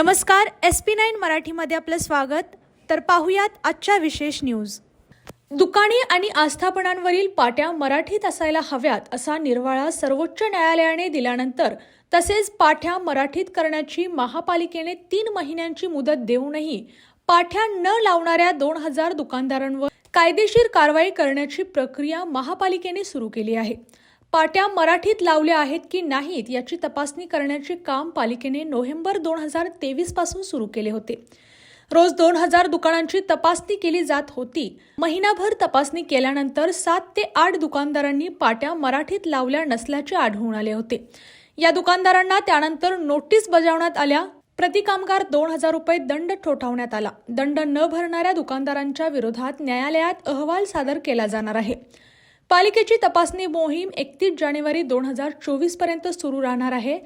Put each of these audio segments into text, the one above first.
नमस्कार S P nine मराठीमध्ये आपलं स्वागत. तर पाहुयात आजच्या विशेष न्यूज. दुकाने आणि आस्थापनांवरील पाट्या मराठीत असायला हव्यात असा निर्वाळा सर्वोच्च न्यायालयाने दिल्यानंतर तसेच पाठ्या मराठीत करण्याची महापालिकेने तीन महिन्यांची मुदत देऊनही पाठ्या न लावणाऱ्या दोन हजार दुकानदारांवर कायदेशीर कारवाई करण्याची प्रक्रिया महापालिकेने सुरू केली आहे. पाट्या मराठीत लावल्या आहेत की नाहीत याची तपासणी करण्याचे काम पालिकेने नोव्हेंबर दोन हजार तेवीसपासून सुरू केले होते. रोज दोन हजार दुकानांची तपासणी केली जात होती. महिनाभर तपासणी केल्यानंतर सात ते आठ दुकानदारांनी पाट्या मराठीत लावल्या नसल्याचे आढळून आले होते. या दुकानदारांना त्यानंतर नोटीस बजावण्यात आल्या. प्रतिकामगार दोन हजार रुपये दंड ठोठावण्यात आला. दंड न भरणाऱ्या दुकानदारांच्या विरोधात न्यायालयात अहवाल सादर केला जाणार आहे. पालिकेची तपासणी मोहीम एकतीस जानेवारी दोन हजार चोवीसपर्यंत सुरू राहणार आहे.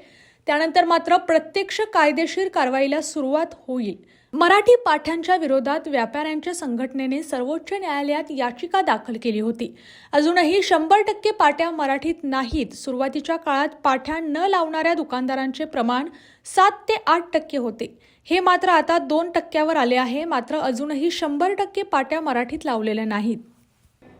त्यानंतर मात्र प्रत्यक्ष कायदेशीर कारवाईला सुरुवात होईल. मराठी पाठ्यांच्या विरोधात व्यापाऱ्यांच्या संघटनेने सर्वोच्च न्यायालयात याचिका दाखल केली होती. अजूनही शंभर टक्के पाट्या मराठीत नाहीत. सुरुवातीच्या काळात पाठ्या न लावणाऱ्या दुकानदारांचे प्रमाण सात ते आठ टक्के होते. हे मात्र आता दोन टक्क्यावर आले आहे. मात्र अजूनही शंभर टक्के पाट्या मराठीत लावलेल्या नाहीत.